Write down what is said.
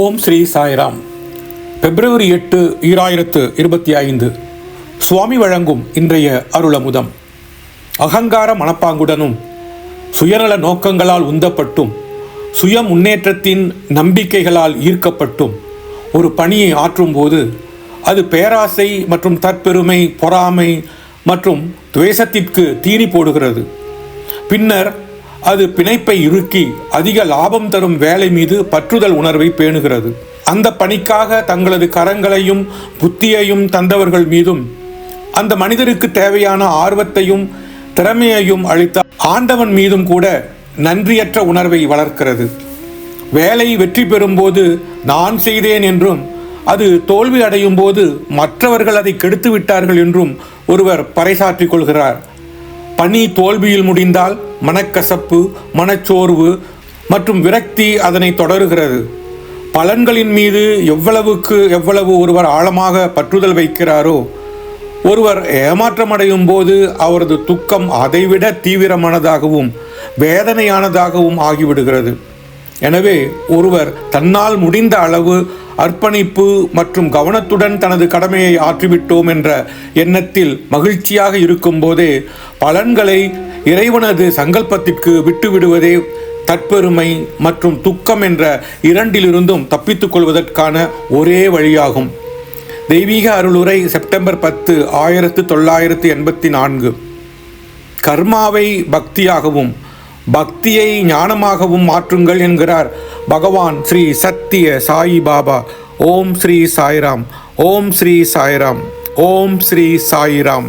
ஓம் ஸ்ரீ சாய்ராம். பிப்ரவரி எட்டு ஈராயிரத்து இருபத்தி ஐந்து. சுவாமி வழங்கும் இன்றைய அருளமுதம். அகங்கார மனப்பாங்குடனும் சுயநல நோக்கங்களால் உந்தப்பட்டும் சுய முன்னேற்றத்தின் நம்பிக்கைகளால் ஈர்க்கப்பட்டும் ஒரு பணியை ஆற்றும்போது அது பேராசை மற்றும் தற்பெருமை பொறாமை மற்றும் துவேஷத்திற்கு தீனி போடுகிறது. பின்னர் அது பிணைப்பை இறுக்கி அதிக லாபம் தரும் வேலை மீது பற்றுதல் உணர்வை பேணுகிறது. அந்த பணிக்காக தங்களது கரங்களையும் புத்தியையும் தந்தவர்கள் மீதும் அந்த மனிதருக்கு தேவையான ஆர்வத்தையும் திறமையையும் அளித்த ஆண்டவன் மீதும் கூட நன்றியற்ற உணர்வை வளர்க்கிறது. வேலை வெற்றி பெறும்போது நான் செய்தேன் என்றும் அது தோல்வி அடையும் போது மற்றவர்கள் அதை கெடுத்து விட்டார்கள் என்றும் ஒருவர் பறைசாற்றிக் கொள்கிறார். பணி தோல்வியில் முடிந்தால் மனக்கசப்பு மனச்சோர்வு மற்றும் விரக்தி அதனை தொடருகிறது. பலன்களின் மீது எவ்வளவுக்கு எவ்வளவு ஒருவர் ஆழமாக பற்றுதல் வைக்கிறாரோ ஒருவர் ஏமாற்றமடையும் போது அவரது துக்கம் அதைவிட தீவிரமானதாகவும் வேதனையானதாகவும் ஆகிவிடுகிறது. எனவே ஒருவர் தன்னால் முடிந்த அளவு அர்ப்பணிப்பு மற்றும் கவனத்துடன் தனது கடமையை ஆற்றிவிட்டோம் என்ற எண்ணத்தில் மகிழ்ச்சியாக இருக்கும்போதே பலன்களை இறைவனது சங்கல்பத்திற்கு விட்டுவிடுவதே தற்பெருமை மற்றும் துக்கம் என்ற இரண்டிலிருந்தும் தப்பித்துக் கொள்வதற்கான ஒரே வழியாகும். தெய்வீக அருளுரை செப்டம்பர் பத்து ஆயிரத்து தொள்ளாயிரத்து எண்பத்தி நான்கு. கர்மாவை பக்தியாகவும் பக்தியை ஞானமாகவும் மாற்றுங்கள் என்கிறார் பகவான் ஸ்ரீ சத்திய சாயி பாபா. ஓம் ஸ்ரீ சாய்ராம் ஓம் ஸ்ரீ சாய்ராம் ஓம் ஸ்ரீ சாய்ராம்.